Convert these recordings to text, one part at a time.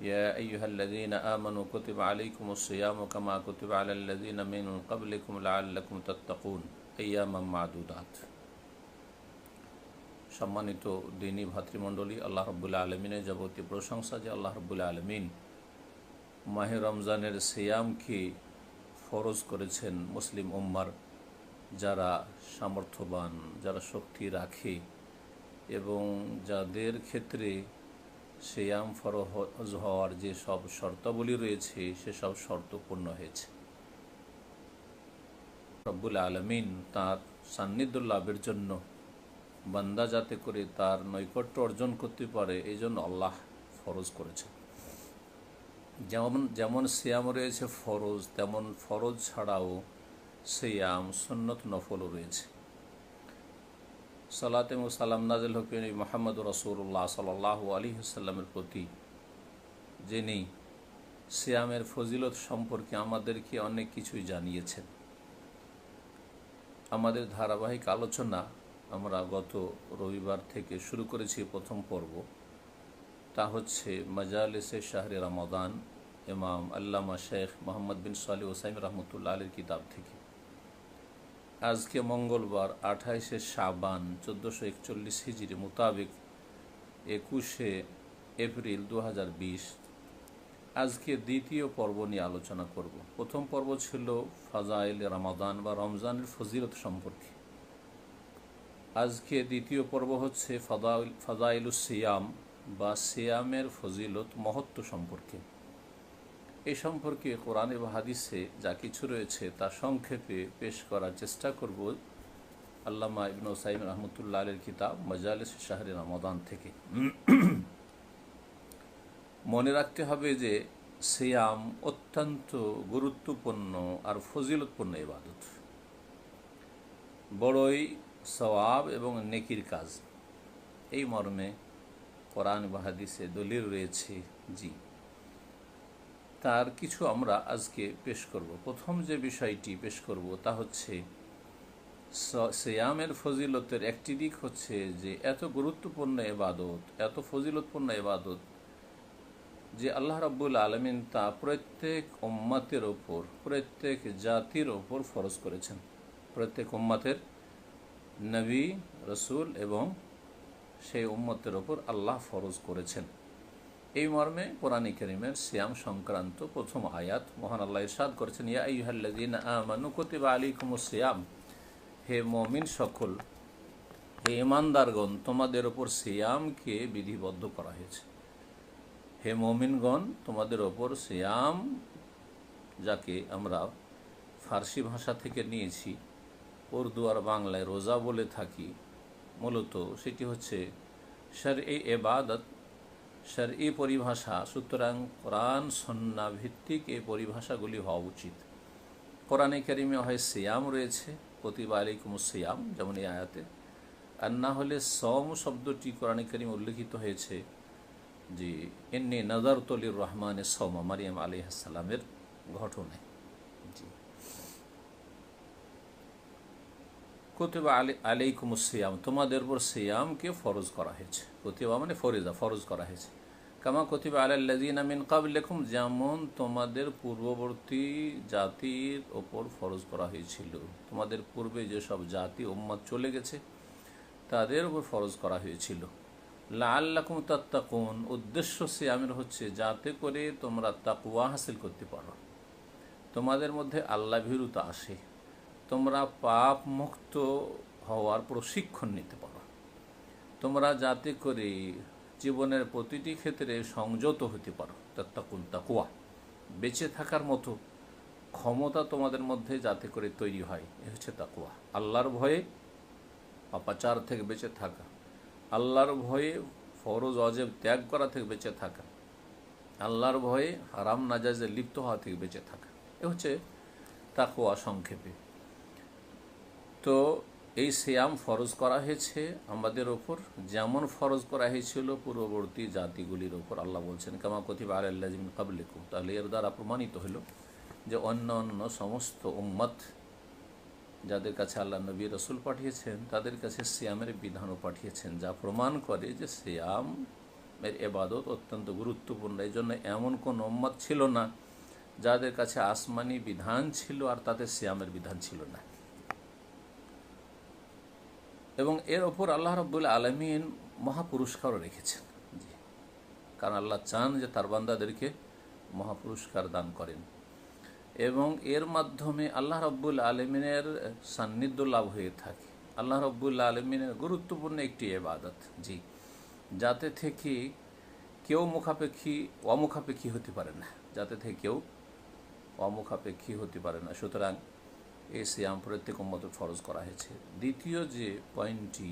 يا أيها الذين آمنوا كتب عليكم الصيام كما كتب على الذين من قبلكم لعلكم تتقون أياما معدودات সম্মানিত দিনী ভাতৃমণ্ডলী আল্লাহ রব্বুল্লা আলমিনের যাবতীয় প্রশংসা যে আল্লাহ রব্বুল্লা আলমিন মাহে রমজানের সিয়ামকে ফরজ করেছেন মুসলিম উম্মার যারা সামর্থ্যবান যারা শক্তি রাখে এবং যাদের ক্ষেত্রে সিয়াম ফরজ হওয়ার যে সব শর্তাবলী রয়েছে সেসব শর্ত পূর্ণ হয়েছে। রব্বুল আলমিন তার সান্নিধ্য লাভের জন্য বান্দা যাতে করে তার নৈকট্য অর্জন করতে পারে, এই জন্য আল্লাহ ফরজ করেছে যেমন যেমন সিয়াম রয়েছে ফরজ, তেমন ফরজ ছাড়াও সিয়াম সন্নত নফলও রয়েছে। সালাত এবং সালাম নাজিল হকিন মোহাম্মদ রসুল্লাহ সাল আলী সাল্লামের প্রতি, যিনি সিয়ামের ফজিলত সম্পর্কে আমাদেরকে অনেক কিছুই জানিয়েছেন। আমাদের ধারাবাহিক আলোচনা আমরা গত রবিবার থেকে শুরু করেছি প্রথম পর্ব। তা হচ্ছে মজালিসে শাহরে রমাদান, ইমাম আল্লামা শেখ মোহাম্মদ বিন সালি ওসাইম রহমতুল্লা আলীর কিতাব থেকে। আজকে মঙ্গলবার, আঠাইশে সাবান চোদ্দোশো একচল্লিশ হিজিরি মোতাবেক একুশে এপ্রিল দু হাজার বিশ। আজকে দ্বিতীয় পর্ব নিয়ে আলোচনা করব। প্রথম পর্ব ছিল ফাজাইল রামাদান বা রমজানের ফজিলত সম্পর্কে। আজকে দ্বিতীয় পর্ব হচ্ছে ফাদাইল ফাজাইল সিয়াম বা সিয়ামের ফজিলত মহত্ব সম্পর্কে। এই সম্পর্কে কোরআন এবং হাদিসে যা কিছু রয়েছে তা সংক্ষেপে পেশ করার চেষ্টা করব আল্লামা ইবন সাইম রহমতুল্লাহ আলের কিতাব মজালিস শাহরি রমাদান থেকে। মনে রাখতে হবে যে সিয়াম অত্যন্ত গুরুত্বপূর্ণ আর ফজিলতপূর্ণ ইবাদত। বড়ই সওয়াব এবং নেকির কাজ। এই মর্মে কোরআন বাহাদিসে দলিল রয়েছে, জি। তার কিছু আমরা আজকে পেশ করব। প্রথম যে বিষয়টি পেশ করব তা হচ্ছে সিয়ামের ফজিলতের একটি দিক হচ্ছে যে এত গুরুত্বপূর্ণ এবাদত, এত ফজিলতপূর্ণ এবাদত যে আল্লাহ রাব্বুল আলমিন তা প্রত্যেক উম্মাতের ওপর, প্রত্যেক জাতির ওপর ফরজ করেছেন। প্রত্যেক উম্মাতের নবী, রসুল এবং সেই উম্মতের ওপর আল্লাহ ফরজ করেছেন। এই মর্মে কোরআন করিমের সিয়াম সংক্রান্ত প্রথম আয়াত মহান আল্লাহ ইরশাদ করেছেন, ইয়া ইহাল্লাদিন আমানু কতিবা আলাইকুম সিয়াম হে মমিন সকল, হে ইমানদারগণ, তোমাদের ওপর সিয়ামকে বিধিবদ্ধ করা হয়েছে। হে মমিনগণ, তোমাদের ওপর সিয়াম যাকে আমরা ফার্সি ভাষা থেকে নিয়েছি, উর্দু আর বাংলায় রোজা বলে থাকি, মূলত সেটি হচ্ছে স্যার এই এবাদত স্যার এই পরিভাষা, সুতরাং কোরআন, সন্না ভিত্তিক এই পরিভাষাগুলি হওয়া উচিত। কোরআনে কারিমে হয় সিয়াম রয়েছে প্রতিবা আলিকুম সিয়াম, যেমন এই আয়াতে। আর না হলে সম শব্দটি কোরআনে কারিম উল্লেখিত হয়েছে যে এমনি নজরতলির রহমানের সৌমা মারিয়াম আলি আসসালামের ঘটনায় জি কতিবা আলী আলাইকুম সিয়াম, তোমাদের উপর সিয়ামকে ফরজ করা হয়েছে। কতিবা মানে ফরিজা ফরজ করা হয়েছে। কামা কতিবা আলাল্লাজিন আমিন কাবলেকুম যেমন তোমাদের পূর্ববর্তী জাতির ওপর ফরজ করা হয়েছিল। তোমাদের পূর্বে যেসব জাতি, উম্মত চলে গেছে, তাদের উপর ফরজ করা হয়েছিল। লা আল্লাকুম তাত্তাকুন, উদ্দেশ্য সিয়ামের হচ্ছে যাতে করে তোমরা তাকুয়া হাসিল করতে পারো। তোমাদের মধ্যে আল্লাহ ভীরুতা আসে। তোমরা পাপ মুক্ত হওয়ার প্রশিক্ষণ নিতে পারো। তোমরা যাতে করে জীবনের প্রতিটি ক্ষেত্রে সংযত হতে পারো। তাত্তাকুন তাকুয়া বেঁচে থাকার মতো ক্ষমতা তোমাদের মধ্যে যাতে করে তৈরি হয়, এ হচ্ছে তাকুয়া আল্লাহর ভয়ে অপাচার থেকে বেঁচে থাকা। আল্লাহর ভয়ে ফরজ অজেব ত্যাগ করা থেকে বেঁচে থাকা। আল্লাহর ভয়ে হারাম নাজাজে লিপ্ত হওয়া থেকে বেঁচে থাকা। এ হচ্ছে তাকুয়া সংক্ষেপে। তো এই সিয়াম ফরজ করা হয়েছে আমাদের ওপর। যেমন ফরজ করা হয়েছিল পূর্ববর্তী জাতিগুলির ওপর। আল্লাহ বলছেন, কামা কতিব আল্লাহমিন কাবলিকু তাহলে এর দ্বারা প্রমাণিত হলো যে অন্য অন্য সমস্ত উম্মত যাদের কাছে আল্লাহ নবী রসুল পাঠিয়েছেন, তাদের কাছে সিয়ামের বিধানও পাঠিয়েছেন, যা প্রমাণ করে যে সিয়াম এর এবাদত অত্যন্ত গুরুত্বপূর্ণ। এই জন্য এমন কোন উম্মত ছিল না যাদের কাছে আসমানি বিধান ছিল আর তাদের সিয়ামের বিধান ছিল না। এবং এর ওপর আল্লাহ রব্বুল আলমিন মহাপুরস্কারও রেখেছেন। জি। কারণ আল্লাহ চান যে তার বান্দাদেরকে মহাপুরস্কার দান করেন। এবং এর মাধ্যমে আল্লাহ রব্বুল আলমিনের সান্নিধ্য লাভ হয়ে থাকে। আল্লাহ রব্বুল আলমিনের গুরুত্বপূর্ণ একটি এবাদত জি। যাতে থেকে কেউ মুখাপেক্ষী, অমুখাপেক্ষী হতে পারে না। যাতে থেকে কেউ অমুখাপেক্ষী হতে পারে না। সুতরাং এই সিয়াম প্রত্যেক উম্মত ফরজ করা হয়েছে। দ্বিতীয় যে পয়েন্টটি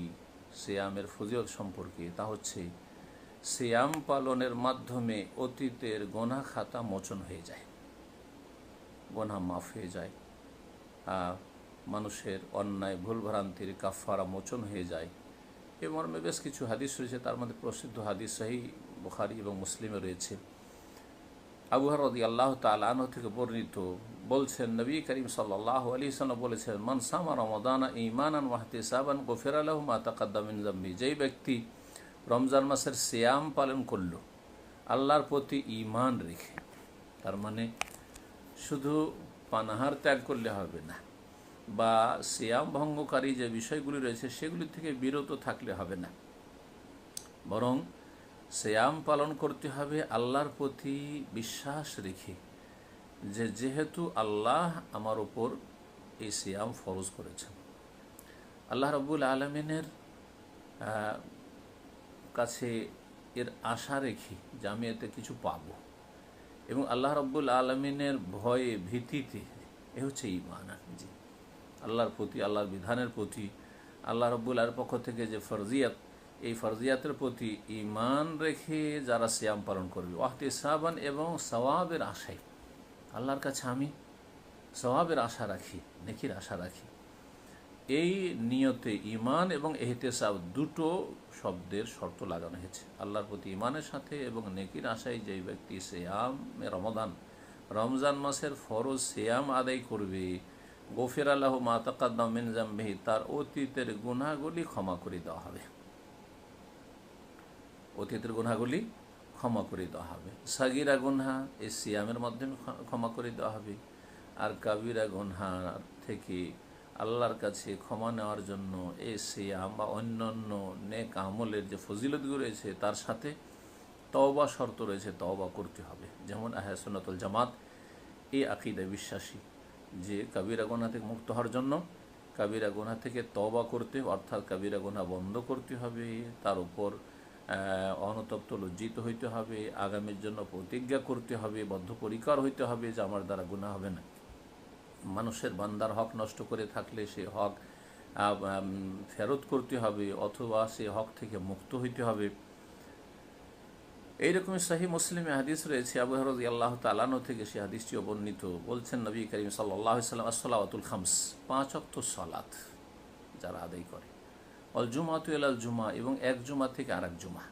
সিয়ামের ফজিলত সম্পর্কে, তা হচ্ছে সিয়াম পালনের মাধ্যমে অতীতের গোনা খাতা মোচন হয়ে যায়। গোনা মাফ হয়ে যায় মানুষের অন্যায় ভুলভ্রান্তির কাফারা মোচন হয়ে যায়। এ মর্মে বেশ কিছু হাদিস রয়েছে, তার মধ্যে প্রসিদ্ধ হাদিস সাহি বুখারি এবং মুসলিমে রয়েছে। আবুহার রদি আল্লাহ তালাহ থেকে বর্ণিত বলছেন, নবী করিম সাল্লাহ আলী সাল্লাম বলেছেন মনসামা রমদানা ইমানান মাহতে সাবান গোফের আলহ মাতাকাদ্দামিন জম্মি যেই ব্যক্তি রমজান মাসের সিয়াম পালন করল, আল্লাহর প্রতি ইমান রেখে, তার মানে শুধু পানাহার ত্যাগ করলে হবে না, বা সিয়াম ভঙ্গকারী যে বিষয়গুলি রয়েছে, সেগুলি থেকে বিরত থাকলে হবে না, বরং শ্যাম পালন করতে হবে আল্লাহর প্রতি বিশ্বাস রেখে যে যেহেতু আল্লাহ আমার ওপর এই শ্যাম ফরজ করেছেন। আল্লাহ রব্বুল আলমিনের কাছে এর আশা রেখে যে আমি এতে কিছু পাব এবং আল্লাহ রব্বুল আলমিনের ভয়ে ভীতিতে, এ হচ্ছে ইমান জি আল্লাহর প্রতি, আল্লাহর বিধানের প্রতি, আল্লাহ রব্বুল পক্ষ থেকে যে ফরজিয়াত এই ফরজিয়াতের প্রতি ইমান রেখে যারা শ্যাম পালন করবে। ওয়াহতে সাবান এবং সওয়াবের আশায়। আল্লাহর কাছে আমি সওয়াবের আশা রাখি, নেকির আশা রাখি। এই নিয়তে ইমান এবং এহতেসাব দুটো শব্দের শর্ত লাগানো হয়েছে। আল্লাহর প্রতি ইমানের সাথে এবং নেকির আশায় যে ব্যক্তি শ্যাম রমদান রমজান মাসের ফরজ শ্যাম আদায় করবে গফির আল্লাহ মাতাকাদ্দামিন জাম্বিহি, তার অতীতের গুণাগুলি ক্ষমা করে দেওয়া হবে। অতীতের গুনাগুলি ক্ষমা করে দেওয়া হবে। সাগিরা গুনহা এই সিয়ামের মাধ্যমে ক্ষমা করে দেওয়া হবে। আর কাবিরা গুনহা থেকে আল্লাহর কাছে ক্ষমা নেওয়ার জন্য এই সিয়াম বা অন্যান্য নেক আমলের যে ফজিলতগুলো রয়েছে, তার সাথে তওবা শর্ত রয়েছে, তওবা করতে হবে। যেমন আহসনাতুল জামাত এই আকিদা বিশ্বাসী যে কাবিরা গোনা থেকে মুক্ত হওয়ার জন্য কাবিরা গোনা থেকে তবা করতে অর্থাৎ কাবিরা গোনা বন্ধ করতে হবে। তার উপর অনতপ্ত লজ্জিত হইতে হবে, আগামীর জন্য প্রতিজ্ঞা করতে হবে, বদ্ধপরিকর হইতে হবে যে আমার দ্বারা গুণা হবে না। মানুষের বান্দার হক নষ্ট করে থাকলে সে হক ফেরত করতে হবে অথবা সে হক থেকে মুক্ত হইতে হবে। এইরকমই শাহী মুসলিমে হাদিস রয়েছে, আবু হরদ আল্লাহ তালানো থেকে সে হাদিসটি অবর্ণিত। বলছেন নবী করিম সাল্লাহ সাল্লাম আসসালাতুল খামস পাঁচ অক্ত সলাত যারা আদায় করে। অল জুমাতু এলাল জুমা এবং এক জুমা থেকে আর এক জুমা।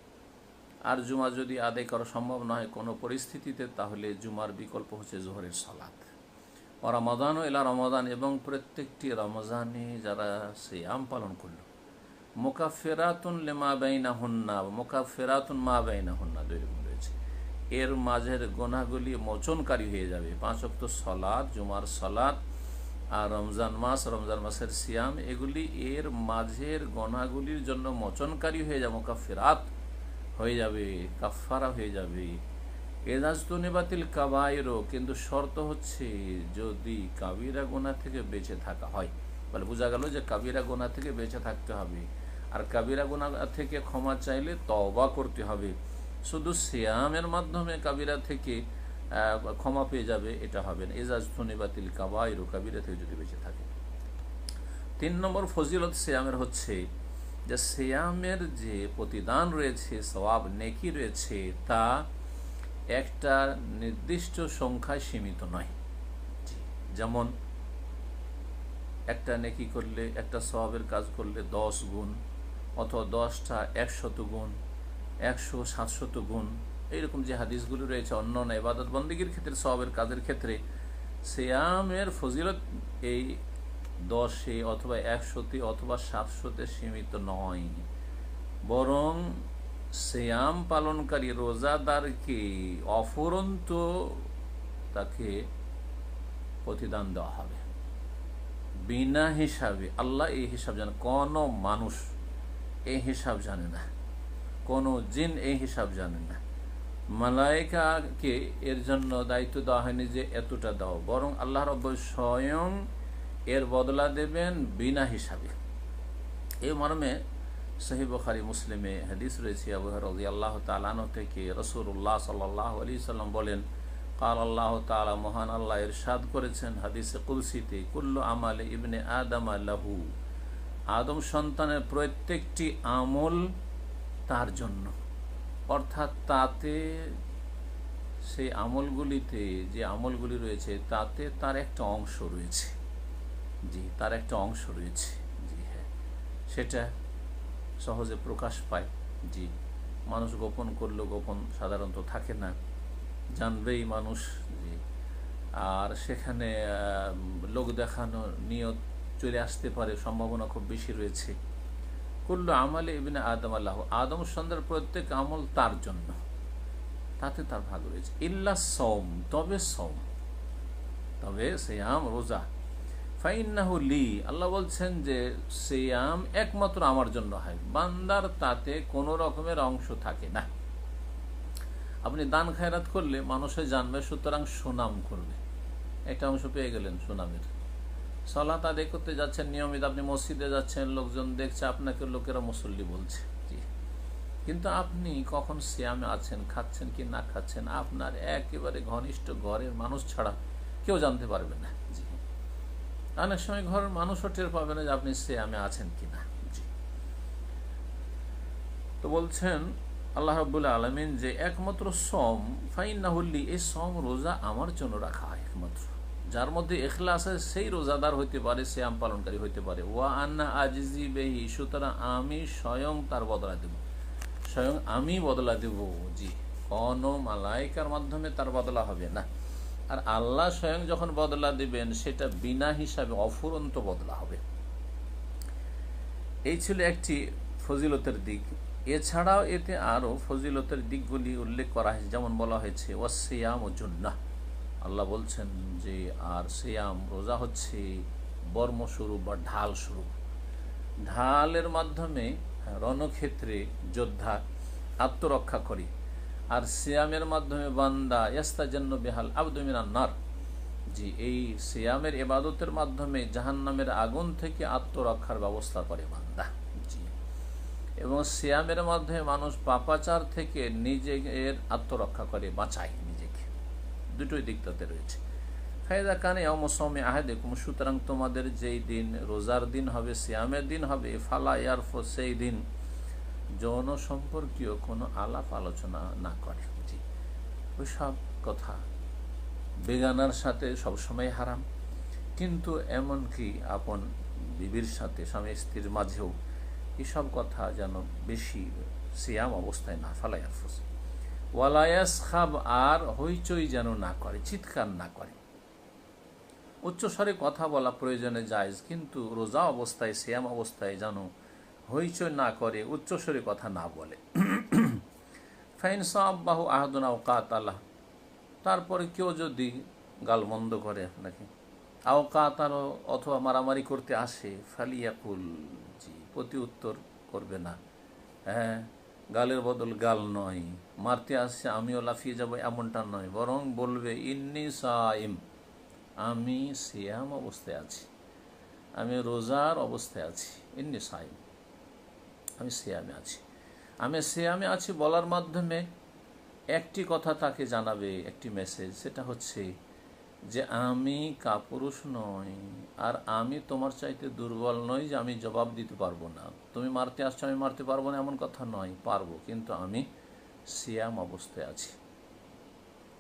আর জুমা যদি আদায় করা সম্ভব নয় কোনো পরিস্থিতিতে, তাহলে জুমার বিকল্প হচ্ছে জোহরের সলাত। ও রমাদান ও এলা রমাদান এবং প্রত্যেকটি রমজানে যারা আম পালন করল মোকাফেরাতুন লেমা বাইনা হন্না মোকাফেরাতুন মা বাইনা হন্না দুই রকম রয়েছে। এর মাঝের গোনাগুলি মোচনকারী হয়ে যাবে। পাঁচ অক্ত সলাদ জুমার সলাদ আর রমজান মাস, রমজান মাসের সিয়াম, এগুলি এর মাঝের গণাগুলির জন্য মচনকারী হয়ে যাবে কাফেরাত হয়ে যাবে কাফারা হয়ে যাবে। এজাজতনিবাতিল কাবাইরও কিন্তু শর্ত হচ্ছে যদি কাবিরা গোনা থেকে বেঁচে থাকা হয়। বলে বোঝা গেল যে কাবিরা গোনা থেকে বেঁচে থাকতে হবে। আর কাবিরা গোনা থেকে ক্ষমা চাইলে তবা করতে হবে। শুধু সিয়ামের মাধ্যমে কাবিরা থেকে ক্ষমা পেয়ে যাবে, এটা হবে না। এজাজ বাতিল কাবাইরু কাবিরা থেকে যদি বেঁচে থাকে। তিন নম্বর ফজিলত সিয়ামের হচ্ছে যে সিয়ামের যে প্রতিদান রয়েছে সবাব নেকি রয়েছে, তা একটা নির্দিষ্ট সংখ্যায় সীমিত নয়। যেমন একটা নেকি করলে, একটা সবাবের কাজ করলে দশ গুণ, অথবা দশটা একশত গুণ, একশো সাতশত গুণ এইরকম যে হাদিসগুলি রয়েছে, অন্য অন্য এবাদত বন্দীগীর ক্ষেত্রে সবের কাজের ক্ষেত্রে, সিয়ামের ফজিলত এই দশে অথবা একশোতে অথবা সাতশোতে সীমিত নয়। বরং শ্যাম পালনকারী রোজাদারকে অফুরন্ত তাকে প্রতিদান দেওয়া হবে। বিনা হিসাবে আল্লাহ এই হিসাব জানে, কোনো মানুষ এই হিসাব জানে না, কোনো জিন এই হিসাব জানে না। মালায়িকাকে এর জন্য দায়িত্ব দেওয়া হয়নি যে এতটা দাও। বরং আল্লাহ রব স্বয়ং এর বদলা দেবেন বিনা হিসাবে। এই মর্মে সহি বখারি মুসলিমে হাদিস রয়েছে, আবু রাজি আল্লাহ তালানো থেকে রসুল্লাহ সাল্লাহ আলি সাল্লাম বলেন, কাল আল্লাহ তালা মহান আল্লাহ ইরশাদ করেছেন হাদিসে কুলসিতে কুল্লু আমালে ইবনে আদম আল্লাহু আদম সন্তানের প্রত্যেকটি আমল তার জন্য। অর্থাৎ তাতে সেই আমলগুলিতে যে আমলগুলি রয়েছে, তাতে তার একটা অংশ রয়েছে। জি, তার একটা অংশ রয়েছে। জি হ্যাঁ। সেটা সহজে প্রকাশ পায়। জি, মানুষ গোপন করলেও গোপন সাধারণত থাকে না। জানবেই মানুষ, জি। আর সেখানে লোক দেখানো নিয়ত চলে আসতে পারে, সম্ভাবনা খুব বেশি রয়েছে। করল আমলে ইবিনে আদম আল্লাহ। আদম সন্ধ্যার প্রত্যেক আমল তার জন্য। তাতে তার ভাগ রয়েছে। ইল্লা সৌম তবে সৌম তবে সেয়াম, রোজা। ফাইন্নাহু লি, আল্লাহ বলছেন যে সেয়াম একমাত্র আমার জন্য হয়। বান্দার তাতে কোনো রকমের অংশ থাকে না। আপনি দান খায়রাত করলে মানুষে জানবে, সুতরাং সুনাম করবে। একটা অংশ পেয়ে গেলেন সুনামের। সলাত আদায় করতে যাচ্ছেন, নিয়মিত আপনি মসজিদে যাচ্ছেন, লোকজন দেখছে, আপনাকে লোকেরা মুসল্লি বলছে। কিন্তু আপনি কখন শ্যামে আছেন, খাচ্ছেন কি না খাচ্ছেন, আপনার একেবারে ঘনিষ্ঠ ঘরের মানুষ ছাড়া কেউ জানতে পারবে না। জি। অনেক সময় ঘরের মানুষও টের পাবে না যে আপনি শ্যামে আছেন কি না জি। তো বলছেন আল্লাহ রবুল্লা আলমিন যে একমাত্র সম ফাইন না হল্লি এই সম রোজা আমার জন্য রাখা একমাত্র। যার মধ্যে এখলা আছে সেই রোজাদার হইতে পারে শ্যাম পালনকারী হইতে পারে। ওয়া আন্না আজিজি বেহি, সুতরাং আমি স্বয়ং তার বদলা দেব। স্বয়ং আমি বদলা দেব, জি। কোন মালাইকার মাধ্যমে তার বদলা হবে না। আর আল্লাহ স্বয়ং যখন বদলা দিবেন, সেটা বিনা হিসাবে অফুরন্ত বদলা হবে। এই ছিল একটি ফজিলতের দিক। এছাড়াও এতে আরও ফজিলতের দিকগুলি উল্লেখ করা হয়েছে। যেমন বলা হয়েছে ওয়াসিয়াম ও জুন্না আল্লাহ বলছেন যে, আর সিয়াম, রোজা হচ্ছে বর্মস্বরূপ বা ঢাল স্বরূপ। ঢালের মাধ্যমে রণক্ষেত্রে যোদ্ধা আত্মরক্ষা করে। আর সিয়ামের মাধ্যমে বান্দা জন্য বেহাল আবদমিনান্নার জি, এই সিয়ামের এবাদতের মাধ্যমে জাহান্নামের আগুন থেকে আত্মরক্ষার ব্যবস্থা করে বান্দা। জি। এবং সিয়ামের মাধ্যমে মানুষ পাপাচার থেকে নিজের আত্মরক্ষা করে, বাঁচায়। দুটোই দিক তাতে রয়েছে। ফায়দা কানে অমসমে আহেদে কুম সুতরাং তোমাদের যেই দিন রোজার দিন হবে শ্যামের দিন হবে ফালা ইয়ারফ সেই দিন যৌন সম্পর্কীয় কোনো আলাপ আলোচনা না করে। জি। ওইসব কথা বেগানার সাথে সবসময় হারাম। কিন্তু এমনকি আপন বিবির সাথে, স্বামী স্ত্রীর মাঝেও এসব কথা যেন বেশি সিয়াম অবস্থায় না ফালাই আফস ওয়ালায়াস খাব আর হইচই যেন না করে, চিৎকার না করে। উচ্চস্বরে কথা বলা প্রয়োজনে যায় কিন্তু রোজা অবস্থায় শ্যাম অবস্থায় যেন হইচই না করে, উচ্চস্বরে কথা না বলে। ফাইন সাহবাহু আহদনা ওকাত আল্লাহ তারপরে কেউ যদি গালমন্দ করে আপনাকে আওকাত আরও অথবা মারামারি করতে আসে, ফালিয়াকুল, জি, প্রতি উত্তর করবে না। হ্যাঁ গালের বদল গাল নয়। মারতে আসছে, আমিও লাফিয়ে যাব এমনটা নয়। বরং বলবে, ইন্নি সাইম, আমি সিয়াম অবস্থায় আছি। আমি রোজার অবস্থায় আছি। ইন্নি সাইম, আমি সিয়ামে আছি। আমি সিয়ামে আছি বলার মাধ্যমে একটি কথা তাকে জানাবে, একটি মেসেজ সেটা হচ্ছে যে আমি কাপুরুষ নই, আর আমি তোমার চাইতে দুর্বল নই যে আমি জবাব দিতে পারব না। তুমি মারতে আসছো, আমি মারতে পারব না এমন কথা নয়, পারব, কিন্তু আমি সিয়াম অবস্থায় আছি।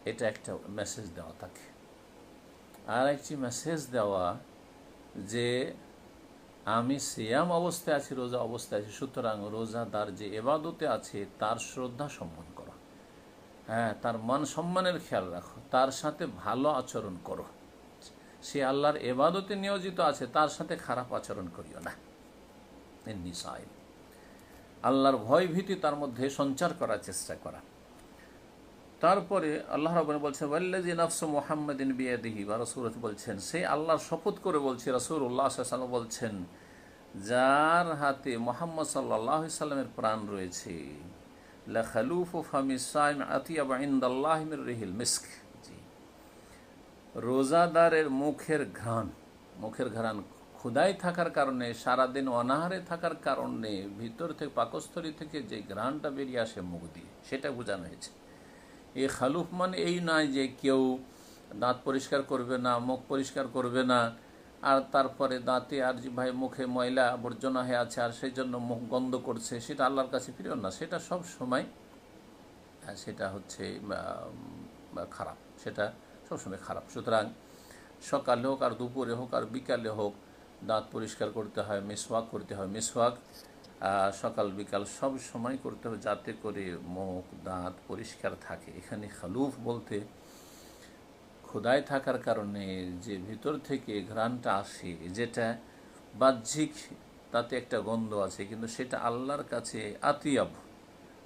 এটা একটা মেসেজ দেওয়া থাকে আর একটি মেসেজ দেওয়া যে আমি সিয়াম অবস্থায় আছি, রোজা অবস্থায় আছি, সুতরাং রোজাদার যে এবাদতে আছে, তার শ্রদ্ধা সম্মান হ্যাঁ তার মান সম্মানের খেয়াল রাখো। তার সাথে ভালো আচরণ করো। সে আল্লাহর এবাদতে নিয়োজিত আছে, তার সাথে খারাপ আচরণ করিও না। নিসাইল আল্লাহর ভয় ভীতি তার মধ্যে সঞ্চার করার চেষ্টা করা। তারপরে আল্লাহ রবেন বলছেন ওয়াল্লাজি নফস মোহাম্মদিন বিয়াদিহি। বা রসুরত বলছেন সেই আল্লাহর শপথ করে বলছে। রসুর উল্লাহ সাল্লাম বলছেন, যার হাতে মোহাম্মদ সাল্লাহ সাল্লামের প্রাণ রয়েছে লাখালুফ ফামি সাইম আতিয়াবা ইন্দাল্লাহমির রিহিল মিস্ক। জি। রোজাদারের মুখের ঘ্রাণ মুখের ঘ্রাণ ক্ষুদাই থাকার কারণে, সারাদিন অনাহারে থাকার কারণে, ভিতর থেকে, পাকস্থলী থেকে যে ঘ্রাণটা বেরিয়ে আসে মুখ দিয়ে, সেটা বোঝানো হয়েছে। এই খালুফ মানে এই নয় যে কেউ দাঁত পরিষ্কার করবে না, মুখ পরিষ্কার করবে না আর তারপরে দাঁতে আর ভাই মুখে ময়লা আবর্জনা হয়ে আছে, আর সেই জন্য মুখ গন্ধ করছে, সেটা আল্লাহর কাছে ফিরেও না, সেটা সব সময় সেটা হচ্ছে খারাপ, সেটা সবসময় খারাপ। সুতরাং সকালে হোক আর দুপুরে হোক আর বিকালে হোক দাঁত পরিষ্কার করতে হয়, মিসওয়াক করতে হয়। মিসওয়াক সকাল, বিকাল সব সময় করতে হবে যাতে করে মুখ, দাঁত পরিষ্কার থাকে। এখানে খালুফ বলতে খোদায় থাকার কারণে যে ভিতর থেকে ঘ্রাণটা আসে, যেটা বাহ্যিক, তাতে একটা গন্ধ আছে, কিন্তু সেটা আল্লাহর কাছে আতিয়াব।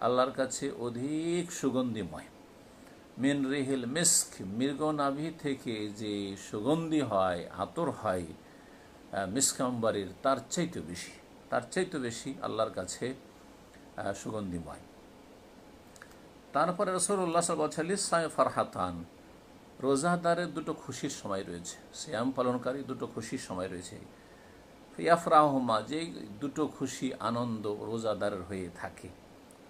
আল্লাহর কাছে অধিক সুগন্ধিময়। মিন রেহিল মিস্ক মৃগনাভি থেকে যে সুগন্ধি হয়, আতর হয় মিসকাম্বারির তার চাইতে বেশি। তার চাইতে বেশি আল্লাহর কাছে সুগন্ধিময়। তারপরে রসুল্লাহ সাই ফারহাতান। রোজাদারের দুটো খুশির সময় রয়েছে শ্যাম পালনকারী দুটো খুশির সময় রয়েছে। ইয়াফরাহমা যে দুটো খুশি আনন্দ রোজাদারের হয়ে থাকে।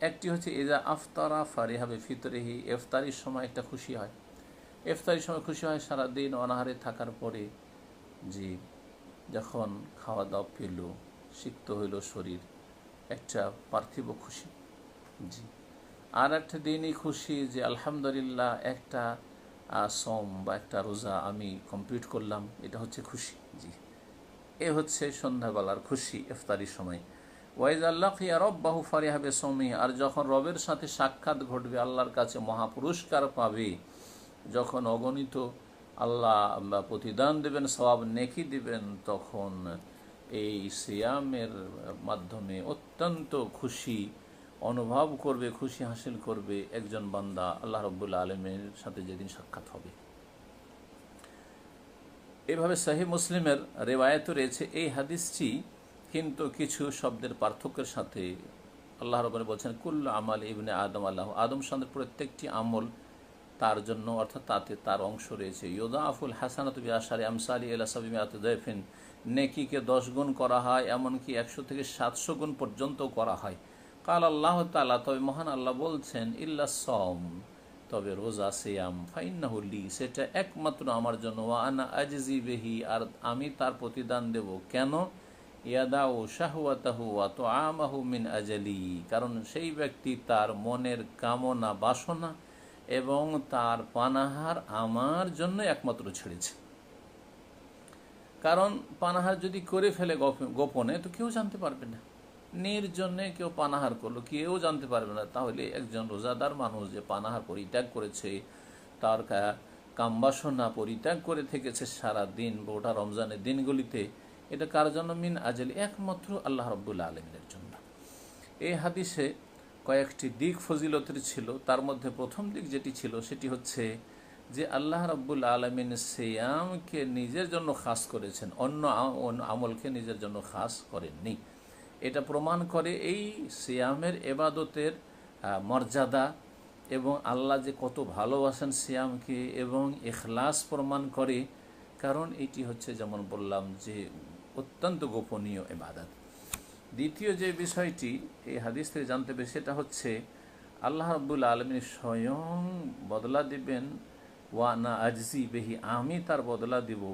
একটি হচ্ছে এজা আফতারা ফারিহাবে ফিতরেহি ইফতারির সময় একটা খুশি হয়। ইফতারির সময় খুশি হয় সারাদিন অনাহারে থাকার পরে, যে যখন খাওয়া দাওয়া পেল, সিক্ত হইল শরীর, একটা পার্থিব খুশি। জি। আর একটা দিনই খুশি যে আলহামদুলিল্লাহ একটা সম বা একটা রোজা আমি কমপ্লিট করলাম, এটা হচ্ছে খুশি। জি। এ হচ্ছে সন্ধ্যাবেলার খুশি, ইফতারির সময়। ওয়াইজ আল্লাহ রব বাহু ফারিহাবে সমি আর যখন রবের সাথে সাক্ষাৎ ঘটবে, আল্লাহর কাছে মহাপুরস্কার পাবে। যখন অগণিত আল্লাহ প্রতিদান দেবেন সবাব নেকি দিবেন, তখন এই সিয়ামের মাধ্যমে অত্যন্ত খুশি অনুভব করবে, খুশি হাসিল করবে একজন বান্দা, আল্লাহ রব্বুল্লা আলমের সাথে যেদিন সাক্ষাৎ হবে। এভাবে শাহী মুসলিমের রেওয়ায়ত রয়েছে। এই হাদিসটি কিন্তু কিছু শব্দের পার্থক্যের সাথে আল্লাহ রবনে বলছেন, কুল্ল আমাল ইবনে আদম আল্লাহ। আদম সন্দের প্রত্যেকটি আমল তার জন্য, অর্থাৎ তাতে তার অংশ রয়েছে। ইয়োদা আফুল হাসানাত আশারি আমসালি এলা সাবিম আতদফিন নেকিকে দশ গুণ করা হয়, এমনকি একশো থেকে সাতশো গুণ পর্যন্ত করা হয়। কাল আল্লাহ তালা তবে মহান আল্লাহ বলছেন, ইল্লা সম তবে রোজা সিয়াম ফাইনাহুল্লি সেটা একমাত্র আমার জন্য। আনা আজজি বেহি, আর আমি তার প্রতিদান দেব। কেন? ইয়াদাউ শাহুয়াতাহু তো আমাহু মিন আজালি, কারণ সেই ব্যক্তি তার মনের কামনা, বাসনা এবং তার পানাহার আমার জন্য একমাত্র ছেড়েছে। কারণ পানাহার যদি করে ফেলে গোপনে, তো কেউ জানতে পারবে না। নির্জনে কেউ পানাহার করল, কেউ জানতে পারবে না। তাহলে একজন রোজাদার মানুষ যে পানাহার পরিত্যাগ করেছে, তার কামবাসনা পরিত্যাগ করে থেকেছে সারা দিন গোটা রমজানের দিনগুলিতে, এটা কার জন্য? মিন আজল, একমাত্র আল্লাহ রব্বুল্লা আলমিনের জন্য। এই হাদিসে কয়েকটি দিক ফজিলতের ছিল। তার মধ্যে প্রথম দিক যেটি ছিল, সেটি হচ্ছে যে আল্লাহ রব্বুল আলমিন সিয়ামকে নিজের জন্য খাস করেছেন অন্য আমলকে নিজের জন্য খাস করেননি। এটা প্রমাণ করে এই সিয়ামের এবাদতের মর্যাদা এবং আল্লাহ যে কত ভালোবাসেন সিয়ামকে এবং এখলাস প্রমাণ করে। কারণ এটি হচ্ছে যেমন বললাম যে অত্যন্ত গোপনীয় এবাদত। দ্বিতীয় যে বিষয়টি এই হাদিস থেকে জানতে হবে সেটা হচ্ছে, আল্লাহ রব্বুল আলমী স্বয়ং বদলা দিবেন ওয়ানা আজজি বেহি, আমি তার বদলা দিব।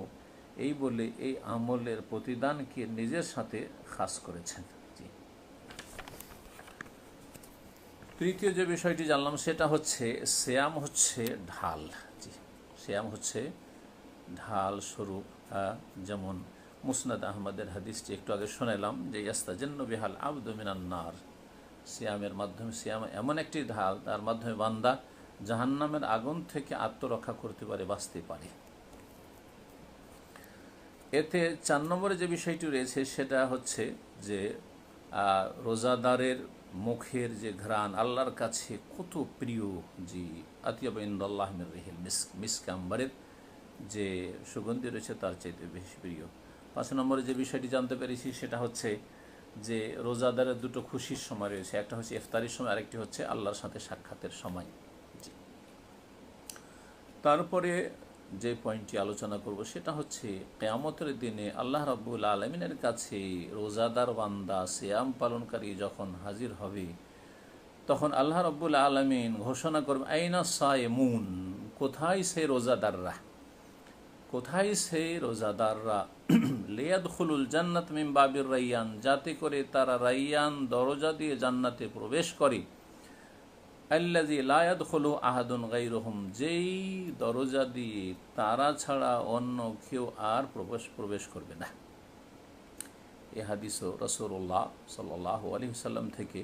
এই বলে এই আমলের প্রতিদানকে নিজের সাথে খাস করেছেন। তৃতীয় যে বিষয়টি জানলাম সেটা হচ্ছে শ্যাম হচ্ছে ঢাল। জি শ্যাম হচ্ছে ঢাল স্বরূপ। যেমন মুসনাদ আহমদের হাদিসটি একটু আগে শোনালাম যে ইয়াস্তা ইয়াস্তাজেন্ন বিহাল আবদমিনান্নার সিয়ামের মাধ্যমে, সিয়াম এমন একটি ঢাল, তার মাধ্যমে বান্দা জাহান্নামের আগুন থেকে আত্মরক্ষা করতে পারে, বাঁচতে পারে। এতে চার নম্বরে যে বিষয়টি রয়েছে সেটা হচ্ছে যে রোজাদারের মুখের যে ঘ্রাণ, আল্লাহর কাছে কত প্রিয় জি আতিয়াবাইন্দাল্লাহমের রেহেল মিস মিসকাম্বারের যে সুগন্ধি রয়েছে তার চাইতে বেশি প্রিয়। পাঁচ নম্বরে যে বিষয়টি জানতে পেরেছি সেটা হচ্ছে যে, রোজাদারের দুটো খুশির সময় রয়েছে। একটা হচ্ছে ইফতারির সময়, আরেকটি হচ্ছে আল্লাহর সাথে সাক্ষাতের সময়। তারপরে যে পয়েন্টটি আলোচনা করব সেটা হচ্ছে, কেয়ামতের দিনে আল্লাহ রাব্বুল আলমিনের কাছে রোজাদার বান্দা শ্যাম পালনকারী যখন হাজির হবে, তখন আল্লাহ রব্বুল আলমিন ঘোষণা করবে আইনা সায়েমুন? কোথায় সে রোজাদাররা? কোথায় সে রোজাদাররা? লেয়াদ খুলুল জান্নাত মিম বাবির রাইয়ান, যাতে করে তারা রাইয়ান দরজা দিয়ে জান্নাতে প্রবেশ করে। আল্লাজি লায়াদ হলো আহাদুন গাইরহম যেই দরজা দিয়ে তারা ছাড়া অন্য কেউ আর প্রবেশ প্রবেশ করবে না। এ হাদিসও রসুল্লাহ সাল্লাহ আলী সাল্লাম থেকে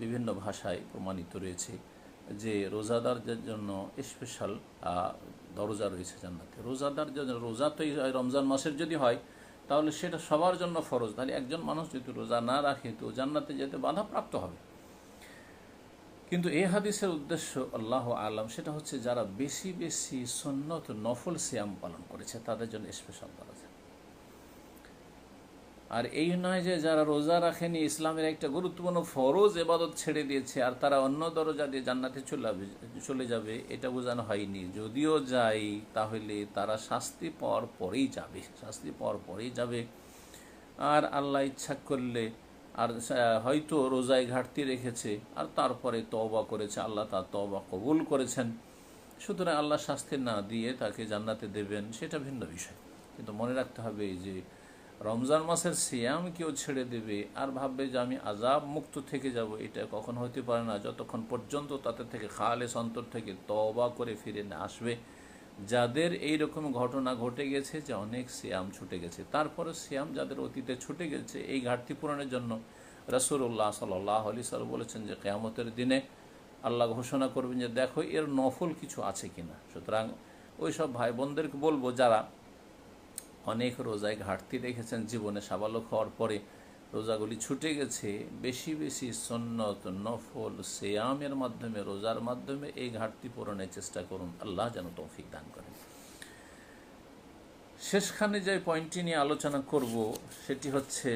বিভিন্ন ভাষায় প্রমাণিত রয়েছে যে রোজাদারদের জন্য স্পেশাল দরজা রয়েছে জান্নাতে। রোজাদার রোজা তো রমজান মাসের যদি হয়, তাহলে সেটা সবার জন্য ফরজ। তাহলে একজন মানুষ যদি রোজা না রাখে, তো জান্নাতে যেতে বাধাপ্রাপ্ত হবে। কিন্তু এই হাদিসের উদ্দেশ্য আল্লাহ আলম, সেটা হচ্ছে যারা বেশি বেশি সন্ন্যত নফল সিয়াম পালন করেছে, তাদের জন্য স্পেশাল দরজা আর এই নয় যে যারা রোজা রাখেনি, ইসলামের একটা গুরুত্বপূর্ণ ফরজ এবাদত ছেড়ে দিয়েছে, আর তারা অন্য দরজা দিয়ে জান্নাতে চলে চলে যাবে, এটা বোঝানো হয়নি। যদিও যাই, তাহলে তারা শাস্তি পাওয়ার পরেই যাবে, শাস্তি পাওয়ার পরেই যাবে। আর আল্লাহ ইচ্ছা করলে আর হয়তো রোজায় ঘাটতি রেখেছে, আর তারপরে তওবা করেছে, আল্লাহ তার তওবা কবুল করেছেন। সুতরাং আল্লাহ শাস্তি না দিয়ে তাকে জান্নাতে দেবেন, সেটা ভিন্ন বিষয়। কিন্তু মনে রাখতে হবে যে, রমজান মাসের সিয়াম কেউ ছেড়ে দেবে, আর ভাববে যে আমি আজাব মুক্ত থেকে যাব, এটা কখন হতে পারে না। যতক্ষণ পর্যন্ত তাতে থেকে খালেস অন্তর থেকে তওবা করে ফিরে না আসবে যাদের এই রকম ঘটনা ঘটে গেছে যে অনেক সিয়াম ছুটে গেছে, তারপরে সিয়াম যাদের অতীতে ছুটে গেছে, এই ঘাটতি পূরণের জন্য রসুল্লাহ সাল্লাহ আলি সাল বলেছেন যে কেয়ামতের দিনে আল্লাহ ঘোষণা করবেন যে দেখো এর নফল কিছু আছে কিনা। সুতরাং ওই সব ভাই বোনদেরকে বলব যারা অনেক রোজায় ঘাটতি রেখেছেন জীবনে সাবালক হওয়ার পরে রোজাগুলি ছুটে গেছে, বেশি বেশি সন্নত, নফল, সেয়ামের মাধ্যমে, রোজার মাধ্যমে এই ঘাটতি পূরণের চেষ্টা করুন। আল্লাহ যেন তৌফিক দান করেন। শেষখানে যে পয়েন্টটি নিয়ে আলোচনা করব, সেটি হচ্ছে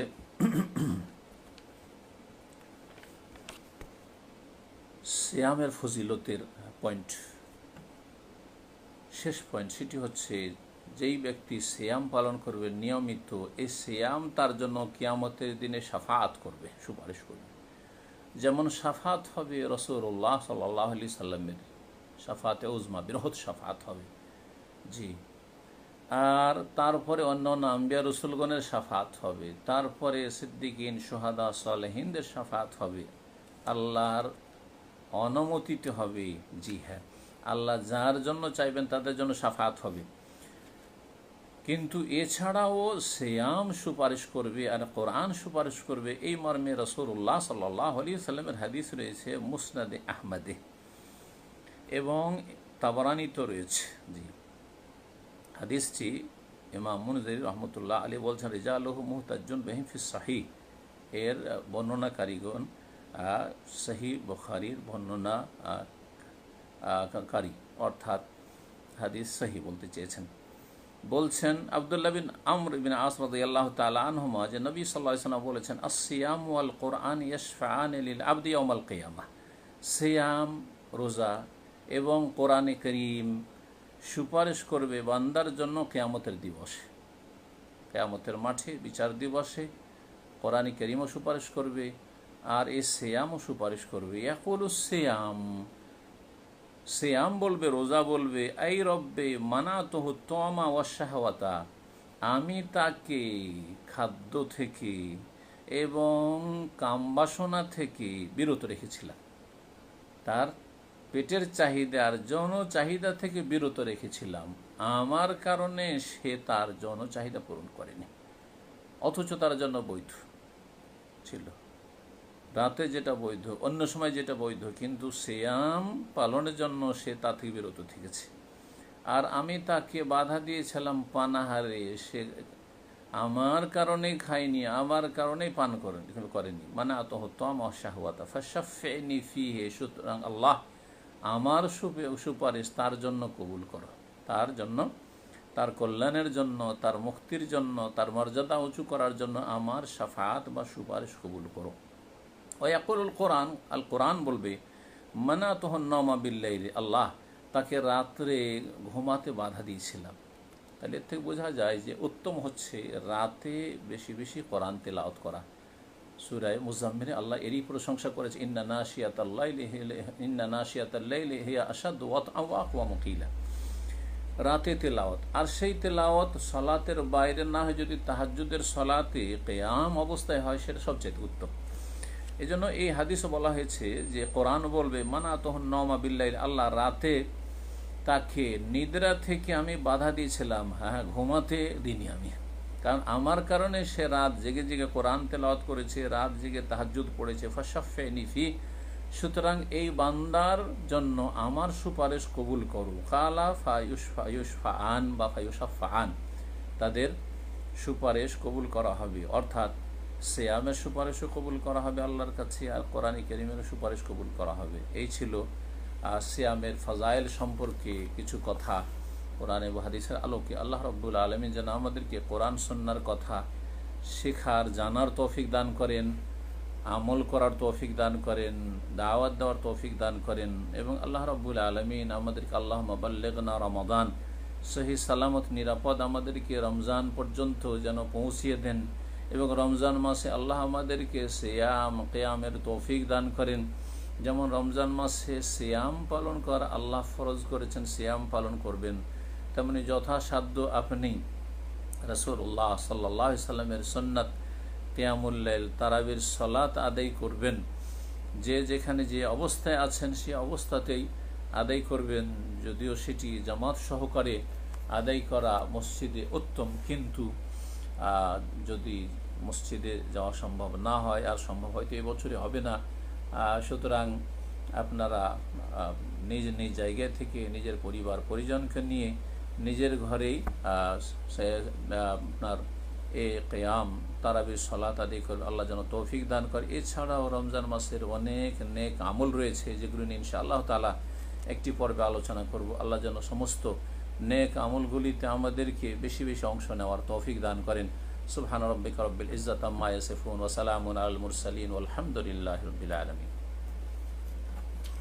সিয়ামের ফজিলতের পয়েন্ট শেষ পয়েন্ট সেটি হচ্ছে যেই ব্যক্তি সিয়াম পালন করবে নিয়মিত, এই সিয়াম তার জন্য কিয়ামতের দিনে সাফাত করবে। সুপারিশ করবে। যেমন সাফাত হবে রসুল্লাহ সাল্লাহ আলি সাল্লামের। সাফাতে উজমা, বৃহৎ সাফাত হবে। জি। আর তারপরে অন্য অন্য আম্বিয়া রসুলগণের সাফাত হবে। তারপরে সিদ্দিকিন, সোহাদা, সালেহিনদের সাফাত হবে। আল্লাহর অনুমতিতে হবে। জি হ্যাঁ। আল্লাহ যার জন্য চাইবেন তাদের জন্য সাফাত হবে। কিন্তু এছাড়াও সেয়াম সুপারিশ করবে আর কোরআন সুপারিশ করবে। এই মর্মে রসুল্লাহ সাল্লাহ আলী সাল্লামের হাদিস রয়েছে মুসনাদে আহমদে। এবং তাবরানিত রয়েছে, জি। হাদিসটি ইমাম মুনজির রহমতুল্লাহ আলী বলছেন রিজা আলহ মুহতাজুন বেহিফি শাহি এর বর্ণনাকারীগণ সহি বখারির বর্ণনা কারী, অর্থাৎ হাদিস সহি বলতে চেয়েছেন। বলছেন আবদুল্লাহ বিন আমর বিন আসরদ আল্লাহ তালা আনহুমা যে নবী সাল্লাহ সাল্লাম বলেছেন আসিয়াম ওয়াল কোরআন ইয়সফান লিল আবদি অমাল কেয়ামা। সিয়াম, রোজা এবং কোরআনে করিম সুপারিশ করবে বান্দার জন্য কেয়ামতের দিবসে। কেয়ামতের মাঠে বিচার দিবসে কোরআনে করিমও সুপারিশ করবে আর এ সেয়ামও সুপারিশ করবে। ইয়াকুল সেয়াম সেয়াম বলবে, রোজা বলবে, এই রব্বে মানা তো তমা ওয়াসাহওয়াতা আমি তাকে খাদ্য থেকে এবং কামবাসনা থেকে বিরত রেখেছিলাম। তার পেটের চাহিদা আর যৌন চাহিদা থেকে বিরত রেখেছিলাম। আমার কারণে সে তার যৌন চাহিদা পূরণ করেনি, অথচ তার জন্য বৈধ ছিল। রাতে যেটা বৈধ, অন্য সময় যেটা বৈধ, কিন্তু শ্যাম পালনের জন্য সে তা থেকে বিরত থেকেছে। আর আমি তাকে বাধা দিয়েছিলাম পানাহারে, সে আমার কারণেই খায়নি, আমার কারণেই পান করেনি করেনি। মানে আতহতম অশাহওয়াতা সুতরাং আল্লাহ আমার সুপারিশ তার জন্য কবুল করো। তার জন্য, তার কল্যাণের জন্য, তার মুক্তির জন্য, তার মর্যাদা উঁচু করার জন্য আমার সাফাত বা সুপারিশ কবুল করো। ওই আকুল কোরআন, আল কোরআন বলবে মানা তখন নমা বিল্লাই আল্লাহ, তাকে রাত্রে ঘুমাতে বাধা দিয়েছিলাম। তাহলে এর থেকে বোঝা যায় যে উত্তম হচ্ছে রাতে বেশি বেশি কোরআন তেলাওত করা। সুরায় মুজাম্মিরে আল্লাহ এরই প্রশংসা করেছে, ইন্না নাশিয়াত আল্লাহ ইন্না নাশিয়াত হিয়া আসাদ ওয়া মুকিলা। রাতে তেলাওয়াত, আর সেই তেলাওয়াত সলাতের বাইরে না হয় যদি তাহাজুদের সলাতে কেয়াম অবস্থায় হয়, সেটা সবচেয়ে উত্তম। এই জন্য এই হাদিসও বলা হয়েছে যে কোরআন বলবে, মানা তখন নমা বিল্লাহ আল্লাহ, রাতে তাকে নিদ্রা থেকে আমি বাধা দিয়েছিলাম। হ্যাঁ ঘুমাতে দিনি আমি। কারণ আমার কারণে সে রাত জেগে জেগে কোরআন তেলাওয়াত করেছে, রাত জেগে তাহাজুদ পড়েছে। ফসাফে নিফি সুতরাং এই বান্দার জন্য আমার সুপারিশ কবুল করু। কালা ফায়ুস ফায়ুসফা আন বা ফায়ুসাফা আন তাদের সুপারিশ কবুল করা হবে। অর্থাৎ সেয়ামের সুপারিশও কবুল করা হবে আল্লাহর কাছে, আর কোরআন করিমের সুপারিশ কবুল করা হবে। এই ছিল সিয়ামের ফজাইল সম্পর্কে কিছু কথা কোরআন হাদিসের আলোকে। আল্লাহ রব্বুল আলমী যেন আমাদেরকে কোরআন সন্ন্যার কথা শেখার, জানার তৌফিক দান করেন, আমল করার তৌফিক দান করেন, দাওয়াত দেওয়ার তৌফিক দান করেন এবং আল্লাহ রব্বুল আলমিন আমাদেরকে আল্লাহ মাবাল্লেগনা রমাদান, সহি সালামত, নিরাপদ আমাদেরকে রমজান পর্যন্ত যেন পৌঁছিয়ে দেন। এবং রমজান মাসে আল্লাহ আমাদেরকে সেয়াম, কেয়ামের তৌফিক দান করেন। যেমন রমজান মাসে সিয়াম পালন করা আল্লাহ ফরজ করেছেন, সিয়াম পালন করবেন। তেমনি যথাসাধ্য আপনি রসুল্লাহ সাল্লাহ সাল্লামের সন্ন্যত কেয়ামুল্লাইল তারাবির সলাত আদায় করবেন। যে যেখানে যে অবস্থায় আছেন, সে অবস্থাতেই আদায় করবেন। যদিও সেটি জামাত সহকারে আদায় করা মসজিদে উত্তম, কিন্তু যদি মসজিদে যাওয়া সম্ভব না হয়, আর সম্ভব হয়তো এবছরে হবে না সুতরাং আপনারা নিজ নিজ জায়গা থেকে নিজের পরিবার পরিজনকে নিয়ে নিজের ঘরেই আপনার এ কেয়াম, তারাবির সলাত আদি করে আল্লাহ যেন তৌফিক দান করে। এছাড়াও রমজান মাসের অনেক নেক আমল রয়েছে, যেগুলো নিয়ে ইনশা আল্লাহ তালা একটি পর্বে আলোচনা করব। আল্লাহ যেন সমস্ত নেক আমলগুলিতে আমাদেরকে বেশি বেশি অংশ নেওয়ার তৌফিক দান করেন। সুবহান রব্বিক রব্বিল ইজ্জাত আম্মা ইয়াসিফুন ওয়া সালামুন আলাল মুরসালিন ওয়ালহামদুলিল্লাহি রাব্বিল আলামিন।